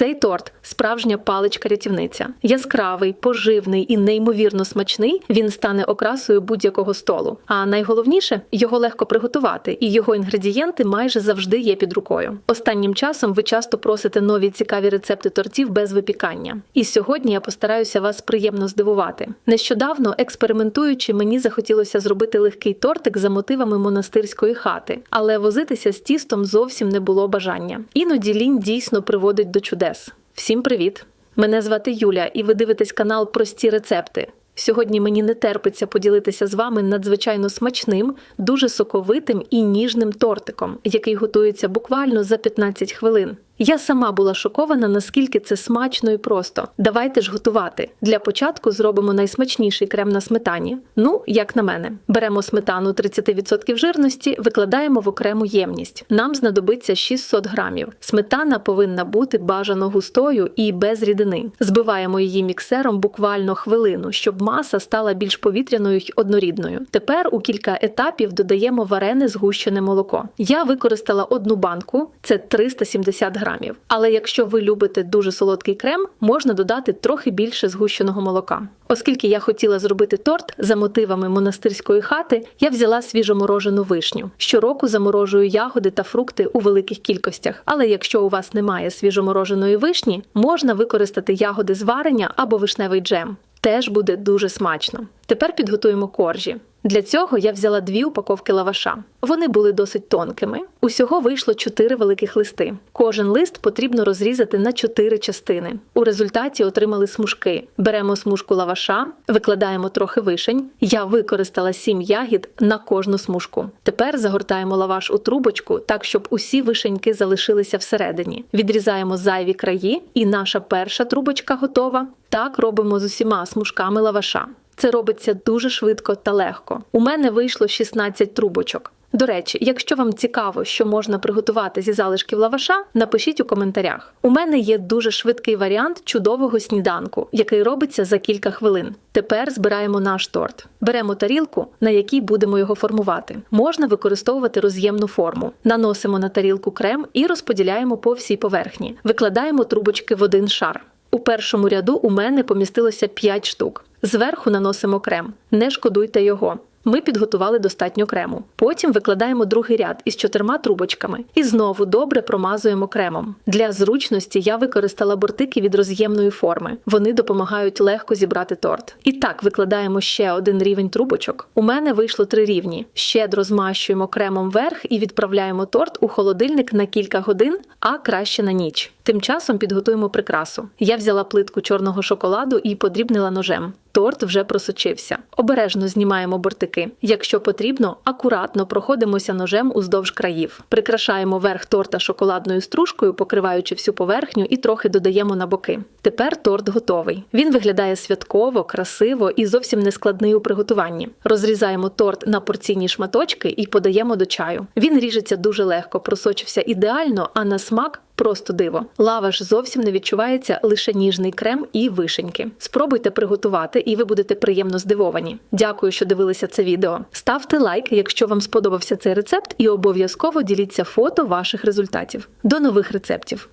Цей торт справжня паличка-рятівниця. Яскравий, поживний і неймовірно смачний. Він стане окрасою будь-якого столу. А найголовніше його легко приготувати, і його інгредієнти майже завжди є під рукою. Останнім часом ви часто просите нові цікаві рецепти тортів без випікання. І сьогодні я постараюся вас приємно здивувати. Нещодавно, експериментуючи, мені захотілося зробити легкий тортик за мотивами монастирської хати, але возитися з тістом зовсім не було бажання. Іноді лінь дійсно приводить до чудес. Всім привіт! Мене звати Юля, і ви дивитесь канал Прості рецепти. Сьогодні мені не терпиться поділитися з вами надзвичайно смачним, дуже соковитим і ніжним тортиком, який готується буквально за 15 хвилин. Я сама була шокована, наскільки це смачно і просто. Давайте ж готувати. Для початку зробимо найсмачніший крем на сметані. Ну, як на мене, беремо сметану 30% жирності, викладаємо в окрему ємність. Нам знадобиться 600 грамів. Сметана повинна бути бажано густою і без рідини. Збиваємо її міксером буквально хвилину, щоб маса стала більш повітряною й однорідною. Тепер у кілька етапів додаємо варене згущене молоко. Я використала одну банку, це 370 грамів. Але якщо ви любите дуже солодкий крем, можна додати трохи більше згущеного молока. Оскільки я хотіла зробити торт за мотивами монастирської хати, я взяла свіжоморожену вишню. Щороку заморожую ягоди та фрукти у великих кількостях. Але якщо у вас немає свіжомороженої вишні, можна використати ягоди з варення або вишневий джем. Теж буде дуже смачно. Тепер підготуємо коржі. Для цього я взяла дві упаковки лаваша. Вони були досить тонкими. Усього вийшло чотири великих листи. Кожен лист потрібно розрізати на чотири частини. У результаті отримали смужки. Беремо смужку лаваша, викладаємо трохи вишень. Я використала сім ягід на кожну смужку. Тепер загортаємо лаваш у трубочку, так щоб усі вишеньки залишилися всередині. Відрізаємо зайві краї, і наша перша трубочка готова. Так робимо з усіма смужками лаваша. Це робиться дуже швидко та легко. У мене вийшло 16 трубочок. До речі, якщо вам цікаво, що можна приготувати зі залишків лаваша, напишіть у коментарях. У мене є дуже швидкий варіант чудового сніданку, який робиться за кілька хвилин. Тепер збираємо наш торт. Беремо тарілку, на якій будемо його формувати. Можна використовувати роз'ємну форму. Наносимо на тарілку крем і розподіляємо по всій поверхні. Викладаємо трубочки в один шар. У першому ряду у мене помістилося 5 штук. Зверху наносимо крем. Не шкодуйте його. Ми підготували достатньо крему. Потім викладаємо другий ряд із чотирма трубочками і знову добре промазуємо кремом. Для зручності я використала бортики від роз'ємної форми. Вони допомагають легко зібрати торт. І так викладаємо ще один рівень трубочок. У мене вийшло три рівні. Щедро змащуємо кремом верх і відправляємо торт у холодильник на кілька годин, а краще на ніч. Тим часом підготуємо прикрасу. Я взяла плитку чорного шоколаду і подрібнила ножем. Торт вже просочився. Обережно знімаємо бортики. Якщо потрібно, акуратно проходимося ножем уздовж країв. Прикрашаємо верх торта шоколадною стружкою, покриваючи всю поверхню, і трохи додаємо на боки. Тепер торт готовий. Він виглядає святково, красиво і зовсім не складний у приготуванні. Розрізаємо торт на порційні шматочки і подаємо до чаю. Він ріжеться дуже легко, просочився ідеально, а на смак. Просто диво. Лаваш зовсім не відчувається лише ніжний крем і вишеньки. Спробуйте приготувати, і ви будете приємно здивовані. Дякую, що дивилися це відео. Ставте лайк, якщо вам сподобався цей рецепт, і обов'язково діліться фото ваших результатів. До нових рецептів!